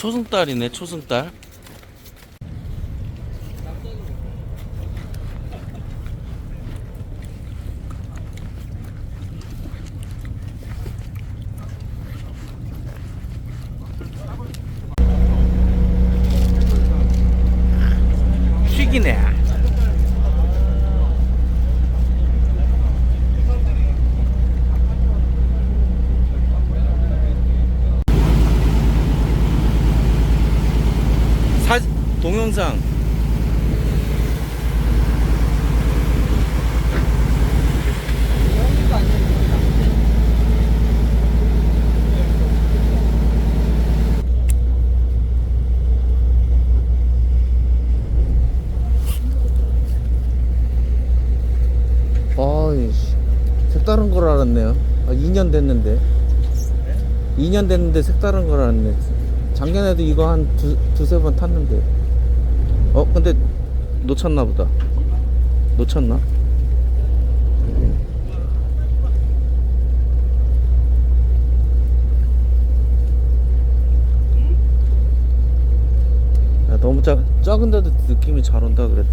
초승달이네 초승달 튀기네 사 동영상. 아이씨. 색다른 걸 알았네요. 아, 2년 됐는데. 2년 됐는데 색다른 걸 알았네. 작년에도 이거 한 두, 두세 번 탔는데 어 근데 놓쳤나 보다 놓쳤나? 야, 너무 작, 작은데도 느낌이 잘 온다 그래도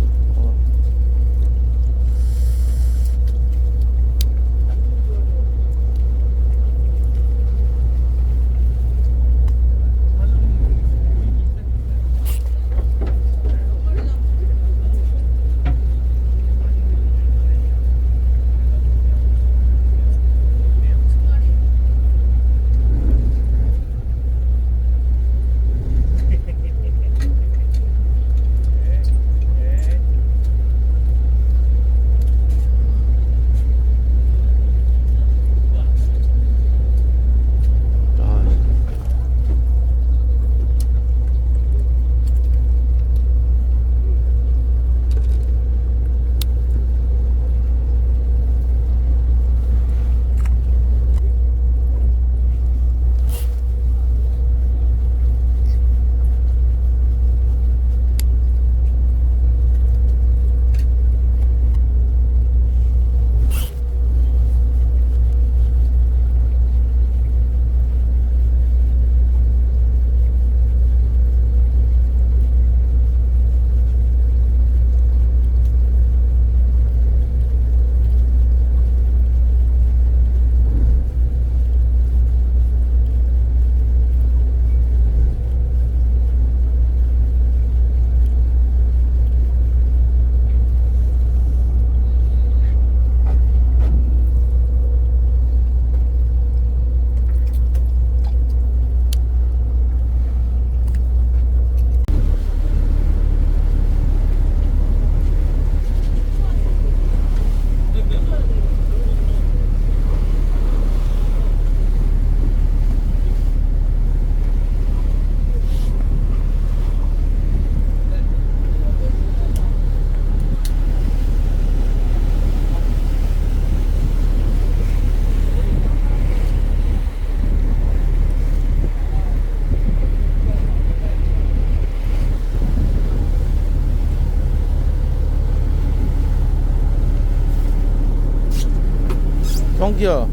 성기야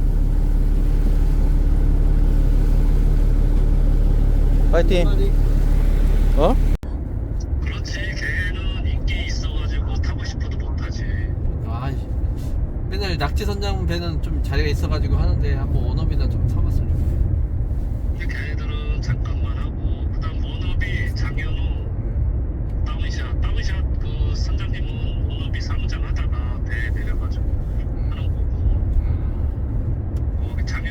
파이팅 어? 그렇지 걔는 인기 있어가지고 타고 싶어도 못하지 아, 맨날 낙지 선장 배는 좀 자리가 있어가지고 하는데 한번 원업이나 좀 타봤으면. 근데 걔네들은 잠깐만 하고 그 다음 원업이 장현우 다운샷 다운샷 그 선장님은 원업이 사무장 하다가 배에 내려가지고 하는 거고 거기 장현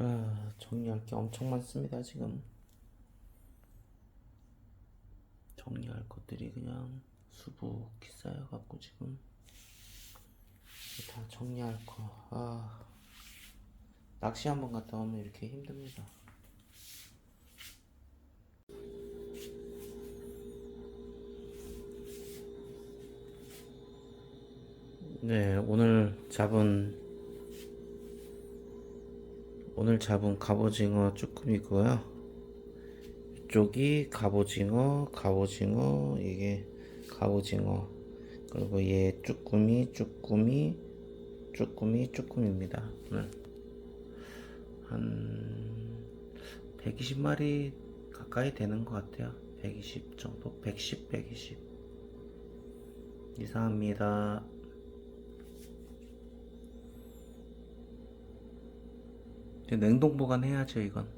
아, 정리할 게 엄청 많습니다 지금. 정리할 것들이 그냥 수북히 쌓여갖고 지금 다 정리할 거. 아, 낚시 한번 갔다 오면 이렇게 힘듭니다. 네, 오늘 잡은 오늘 잡은 갑오징어 쭈꾸미고요. 이쪽이 갑오징어, 갑오징어, 이게 갑오징어. 그리고 얘 쭈꾸미, 쭈꾸미, 쭈꾸미, 쭈꾸미입니다. 오늘 한 120마리 가까이 되는 것 같아요. 120 정도, 110, 120. 이상합니다. 냉동 보관해야죠, 이건.